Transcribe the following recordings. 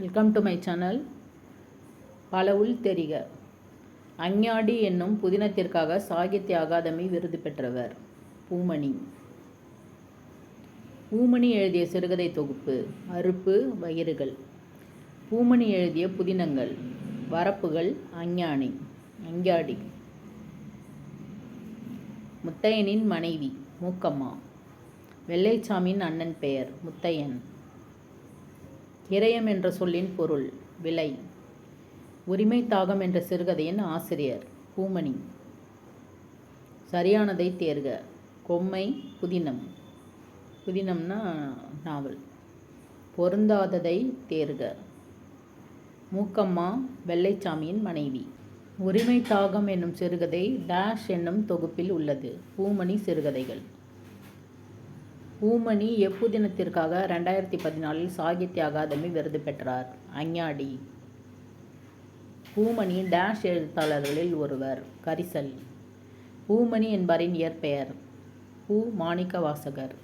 Welcome to my channel பல உள் தெரிக. அஞ்ஞாடி என்னும் புதினத்திற்காக சாகித்ய அகாதமி விருது பெற்றவர் பூமணி. பூமணி எழுதிய சிறுகதை தொகுப்பு அறுப்பு வயிறுகள். பூமணி எழுதிய புதினங்கள் வரப்புகள் அஞ்ஞானி அஞ்ஞாடி. முத்தையனின் மனைவி மூக்கம்மா. வெள்ளைச்சாமியின் அண்ணன் பெயர் முத்தையன். இறையம் என்ற சொல்லின் பொருள் விலை. உரிமை தாகம் என்ற சிறுகதையின் ஆசிரியர் பூமணி. சரியானதை தேர்க. கொம்மை புதினம். புதினம்னா நாவல். பொருந்தாததை தேர்க. மூக்கம்மா வெள்ளைச்சாமியின் மனைவி. உரிமை தாகம் என்னும் சிறுகதை டேஷ் என்னும் தொகுப்பில் உள்ளது. பூமணி சிறுகதைகள். பூமணி எப்புதினத்திற்காக ரெண்டாயிரத்தி பதினாலில் சாகித்ய அகாதமி விருது பெற்றார். அஞ்ஞாடி. பூமணி டேஷ் எழுத்தாளர்களில் ஒருவர் கரிசல். பூமணி என்பாரின் இயற்பெயர் பூ மாணிக்க வாசகர்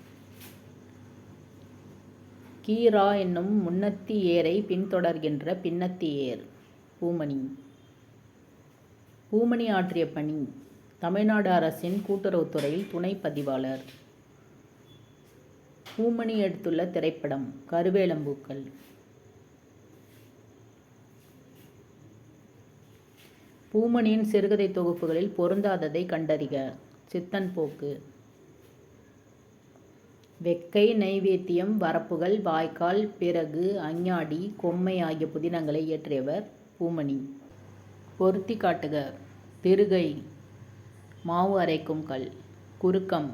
கீரா என்னும் முன்னத்தி ஏரை பின்தொடர்கின்ற பின்னத்தி ஏர் பூமணி பூமணி ஆற்றிய பணி தமிழ்நாடு அரசின் கூட்டுறவுத்துறையில் துணை பதிவாளர். பூமணி எடுத்துள்ள திரைப்படம் கருவேலம்பூக்கள். பூமணியின் சிறுகதை தொகுப்புகளில் பொருந்தாததை கண்டறிக. சித்தன் போக்கு. வெக்கை நைவேத்தியம் வரப்புகள் வாய்க்கால் பிறகு அஞ்ஞாடி கொம்மை ஆகிய புதினங்களை இயற்றியவர் பூமணி. பொருத்தி காட்டுக. திருகை. மாவு அரைக்கும் கல். குறுக்கம்.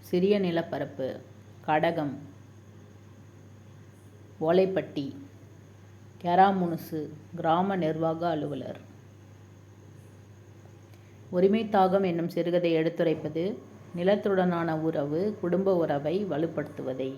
சிறிய நிலப்பரப்பு. கடகம் ஓலைப்பட்டி கெராமுனுசு கிராம நிர்வாக அலுவலர். உரிமை தாகம் என்னும் சிறுகதை எடுத்துரைப்பது நிலத்துடனான உறவு குடும்ப உறவை வலுப்படுத்துவதை.